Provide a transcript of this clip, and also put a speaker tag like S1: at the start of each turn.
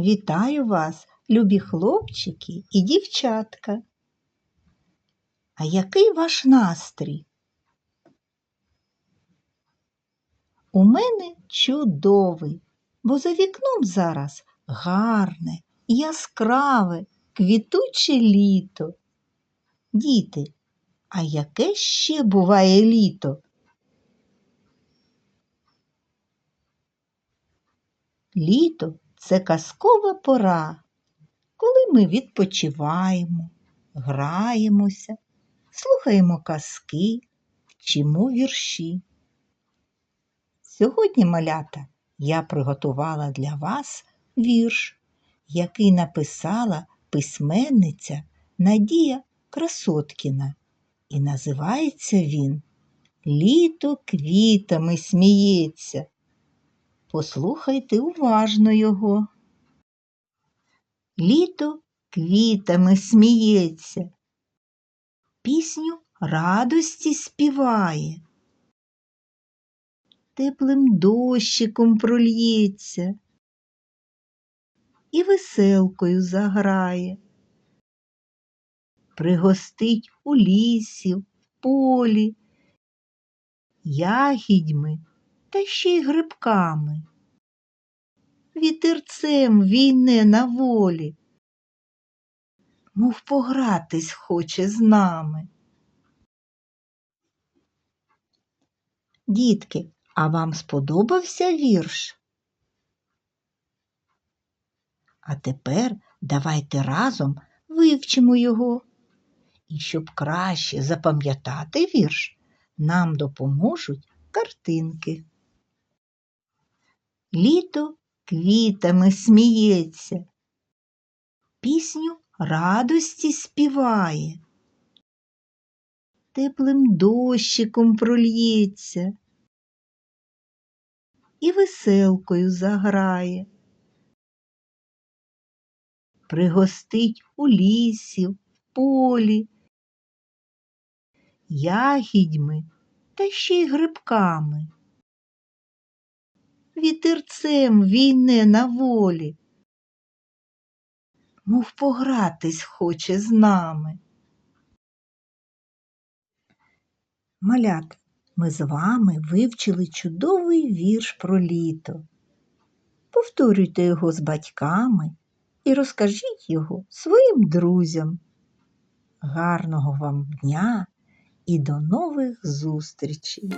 S1: Вітаю вас, любі хлопчики і дівчатка. А який ваш настрій? У мене чудовий, бо за вікном зараз гарне, яскраве, квітуче літо. Діти, а яке ще буває літо? Літо це казкова пора, коли ми відпочиваємо, граємося, слухаємо казки, вчимо вірші. Сьогодні, малята, я приготувала для вас вірш, який написала письменниця Надія Красоткіна, і називається він Літо квітами сміється. Послухайте уважно його. Літо квітами сміється, пісню радості співає, теплим дощиком прольється. І веселкою заграє, пригостить у лісі, в полі, ягідьми та ще й грибками. Вітерцем війне на волі, мов погратись хоче з нами. Дітки, а вам сподобався вірш? А тепер давайте разом вивчимо його. І щоб краще запам'ятати вірш, нам допоможуть картинки. Літо квітами сміється, пісню радості співає, теплим дощиком прольється. І веселкою заграє, пригостить у лісі, в полі, ягідьми та ще й грибками. Вітерцем війне на волі, мов погратись хоче з нами. Малят, ми з вами вивчили чудовий вірш про літо. Повторюйте його з батьками і розкажіть його своїм друзям. Гарного вам дня і до нових зустрічей!